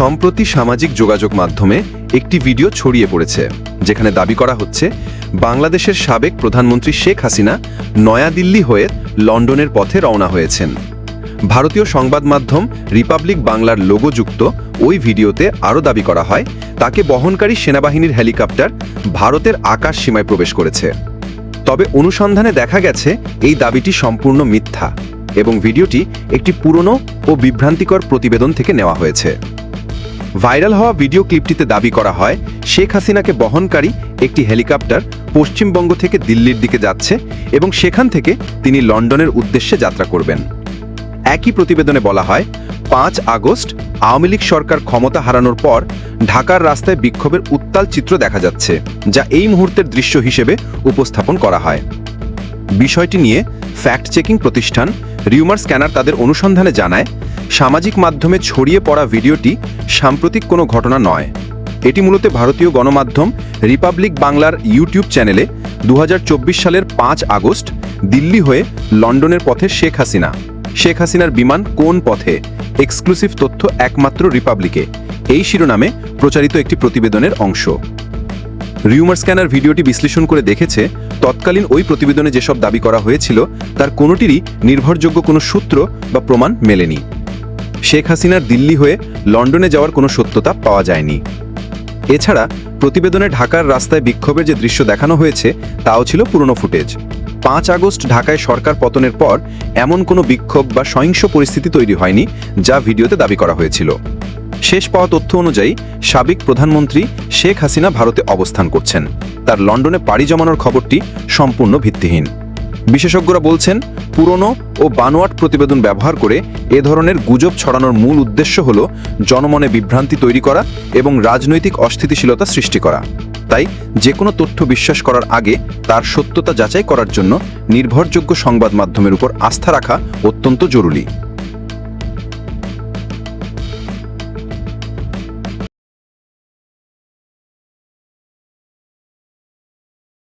সম্প্রতি সামাজিক যোগাযোগ মাধ্যমে একটি ভিডিও ছড়িয়ে পড়েছে, যেখানে দাবি করা হচ্ছে, বাংলাদেশের সাবেক প্রধানমন্ত্রী শেখ হাসিনা নয়াদিল্লি হয়ে লন্ডনের পথে রওনা হয়েছেন। ভারতীয় সংবাদ মাধ্যম রিপাবলিক বাংলার লোগোযুক্ত ওই ভিডিওতে আরও দাবি করা হয়, তাকে বহনকারী সেনাবাহিনীর হেলিকপ্টার ভারতের আকাশ সীমায় প্রবেশ করেছে। তবে অনুসন্ধানে দেখা গেছে, এই দাবিটি সম্পূর্ণ মিথ্যা এবং ভিডিওটি একটি পুরনো ও বিভ্রান্তিকর প্রতিবেদন থেকে নেওয়া হয়েছে। ভাইরাল হওয়া ভিডিও ক্লিপটিতে দাবি করা হয়, শেখ হাসিনাকে বহনকারী একটি হেলিকপ্টার পশ্চিমবঙ্গ থেকে দিল্লির দিকে যাচ্ছে এবং সেখান থেকে তিনি লন্ডনের উদ্দেশ্যে যাত্রা করবেন। একই প্রতিবেদনে বলা হয়, পাঁচ আগস্ট আওয়ামী লীগ সরকার ক্ষমতা হারানোর পর ঢাকার রাস্তায় বিক্ষোভের উত্তাল চিত্র দেখা যাচ্ছে, যা এই মুহূর্তের দৃশ্য হিসেবে উপস্থাপন করা হয়। বিষয়টি নিয়ে ফ্যাক্ট চেকিং প্রতিষ্ঠান রিউমার স্ক্যানার তাদের অনুসন্ধানে জানায়, সামাজিক মাধ্যমে ছড়িয়ে পড়া ভিডিওটি সাম্প্রতিক কোনো ঘটনা নয়। এটি মূলত ভারতীয় গণমাধ্যম রিপাবলিক বাংলার ইউটিউব চ্যানেলে দু হাজার চব্বিশ সালের পাঁচ আগস্ট দিল্লি হয়ে লন্ডনের পথে শেখ হাসিনা। শেখ হাসিনার বিমান কোন পথে? এক্সক্লুসিভ তথ্য একমাত্র রিপাবলিকে। এই শিরোনামে প্রচারিত একটি প্রতিবেদনের অংশ। রিউমার স্ক্যানার ভিডিওটি বিশ্লেষণ করে দেখেছে, তৎকালীন ওই প্রতিবেদনে যেসব দাবি করা হয়েছিল, তার কোনোটিরই নির্ভরযোগ্য কোনো সূত্র বা প্রমাণ মেলেনি। শেখ হাসিনার দিল্লি হয়ে লন্ডনে যাওয়ার কোনো সত্যতা পাওয়া যায়নি। এছাড়া, প্রতিবেদনে ঢাকার রাস্তায় বিক্ষোভের যে দৃশ্য দেখানো হয়েছে, তাও ছিল পুরনো ফুটেজ। পাঁচ আগস্ট ঢাকায় সরকার পতনের পর এমন কোনো বিক্ষোভ বা সহিংস পরিস্থিতি তৈরি হয়নি, যা ভিডিওতে দাবি করা হয়েছিল। শেষ পাওয়া তথ্য অনুযায়ী, সাবেক প্রধানমন্ত্রী শেখ হাসিনা ভারতে অবস্থান করছেন। তার লন্ডনে পাড়ি জমানোর খবরটি সম্পূর্ণ ভিত্তিহীন। বিশেষজ্ঞরা বলছেন, পুরনো ও বানোয়াট প্রতিবেদন ব্যবহার করে এ ধরনের গুজব ছড়ানোর মূল উদ্দেশ্য হল জনমনে বিভ্রান্তি তৈরি করা এবং রাজনৈতিক অস্থিতিশীলতা সৃষ্টি করা। তাই যে কোনো তথ্য বিশ্বাস করার আগে তার সত্যতা যাচাই করার জন্য নির্ভরযোগ্য সংবাদ মাধ্যমের উপর আস্থা রাখা অত্যন্ত জরুরি।